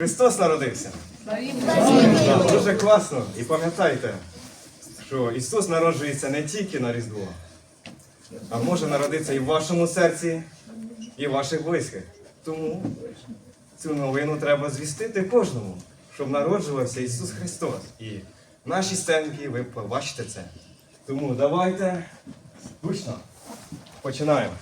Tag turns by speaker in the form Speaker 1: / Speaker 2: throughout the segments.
Speaker 1: Христос народився. Дуже класно. І пам'ятайте, що Ісус народжується не тільки на Різдво, а може народитися і в вашому серці, і в ваших близьких. Тому цю новину треба звістити кожному, щоб народжувався Ісус Христос. І в нашій сценці ви побачите це. Тому давайте гучно починаємо.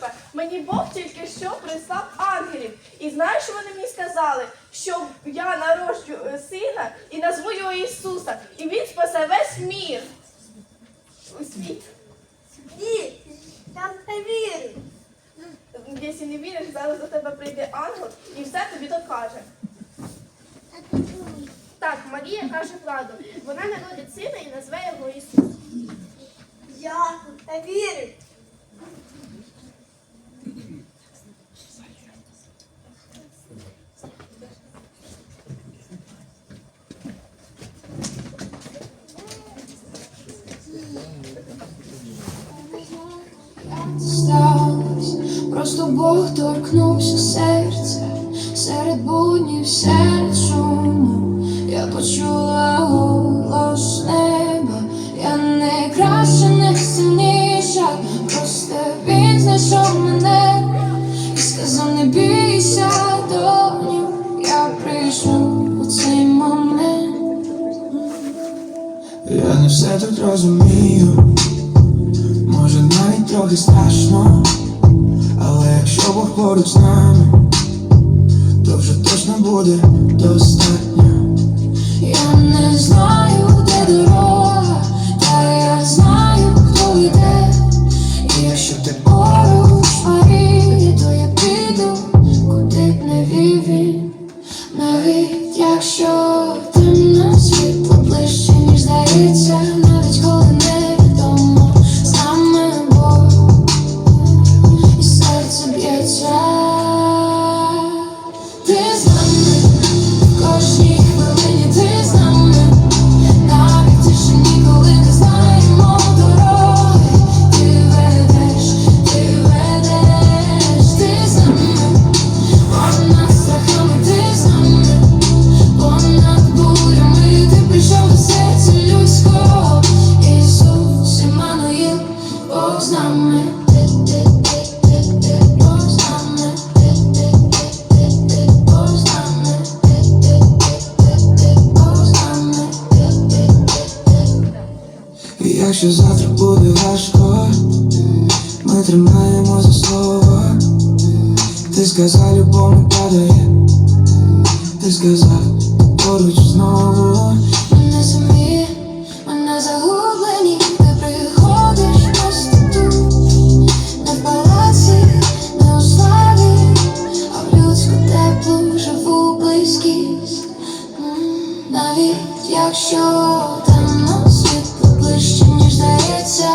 Speaker 2: Йосипе, мені Бог тільки що прислав ангелів. І знаєш, що вони мені сказали? Що я народжу е, сина і назву його Ісуса, і він спасе весь мір. У світ.
Speaker 3: Ні, я не вірю.
Speaker 2: Якщо не віриш, зараз до тебе прийде ангел і все тобі докаже.
Speaker 4: Так, Марія каже правду. Вона народить сина і назве його Ісус.
Speaker 3: Я не вірю.
Speaker 5: Просто Бог торкнувся серця, серед буднів, серед я почула голос неба, я не краща, не сильніша, просто він знайшов мене і сказав, не бійся, доню, я прийшов у цей момент.
Speaker 6: Я не все тут розумію, може навіть трохи страшно, але поруч з нами, то вже точно буде достатньо.
Speaker 5: Я не знаю, Ти
Speaker 6: сказав, любов падає, ти сказав поруч знову.
Speaker 5: Не самі, ми загублені, ти приходиш просто тут, палаці, не у а в людську теплу живу близькість. Навіть якщо темно світло ближче, ніж здається,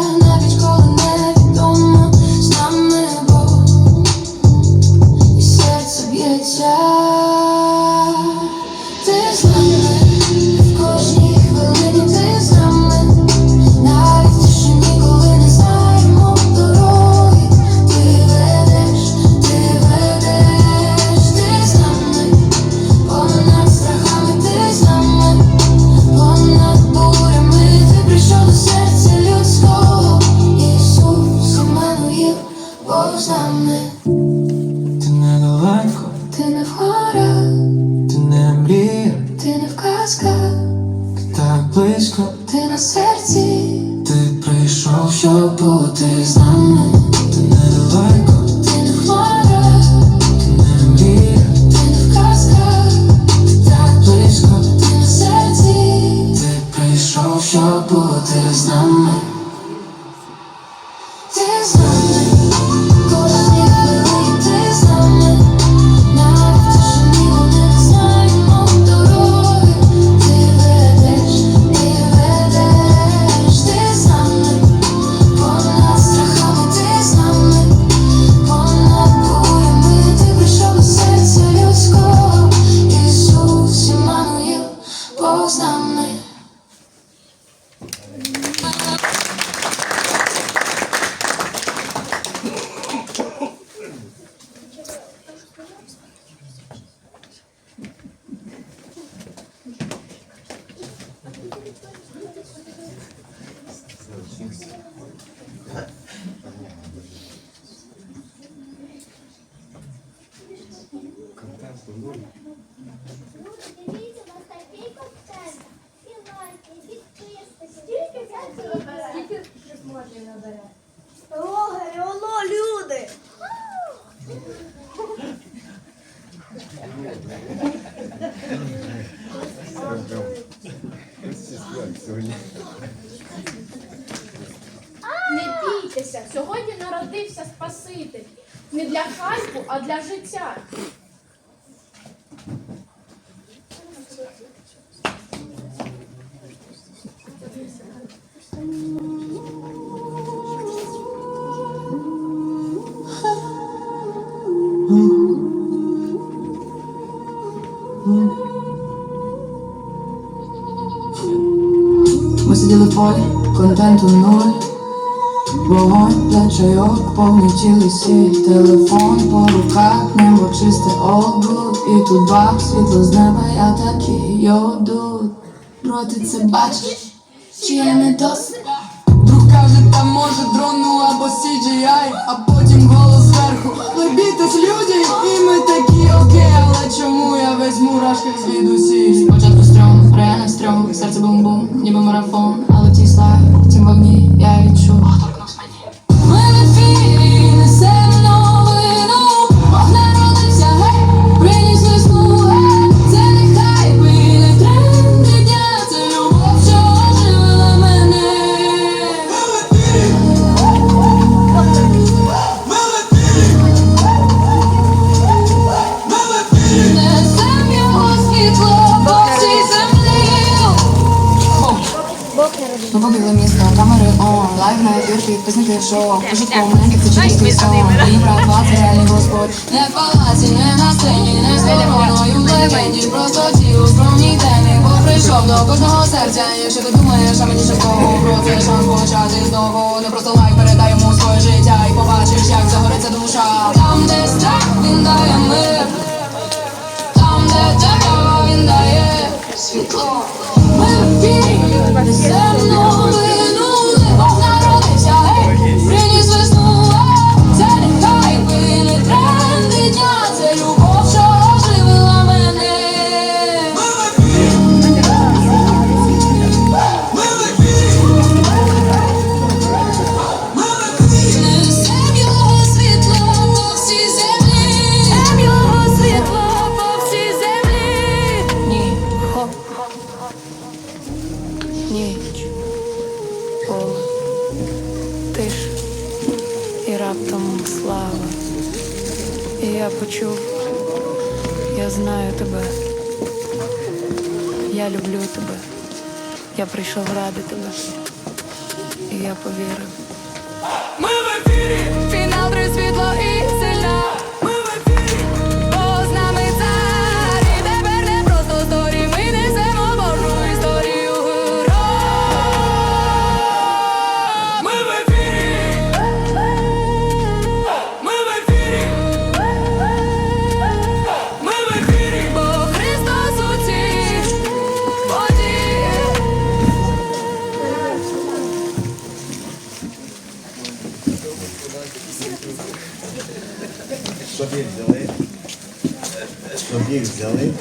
Speaker 5: волосами. Ти не далеко, ти не в горах, ти не мрія, ти не в казках, ти
Speaker 3: так близько, ти на серці, ти прийшов, щоб бути з нами. Набере? Блогери, оло, люди.
Speaker 4: Не бійтеся, сьогодні народився Спаситель. Не для хайпу, а для життя.
Speaker 5: Ми сиділи полі, контенту нуль Вогонь для чайок, повні тілисі Телефон по руках, небо чисте облуд І тут бах, світло з неба, я такий йоду Бро, ти це бачиш? Чи я не досить? Друг каже, там може дрону або CGI А потім голос зверху Ви бійтесь люди, і ми такі окей Але чому я весь мурашках звідусіль? serce bum bum, niebo marafon шоу Пошутко, маленьких це сон Мені братва, це реальний господь. Не в палаці, не на сцені, не головною в легенді Просто ті у скромній темі Бо прийшов до кожного серця. Якщо ти думаєш, а мені ще того Про це шанс почати знову? Не просто лайк, передай йому своє життя І побачиш, як загориться душа. Там, де страх, він дає мир раптом слава. І я почув, я знаю тебе, я люблю тебе, я прийшов ради тебе, і я повірив.
Speaker 1: Щоб їх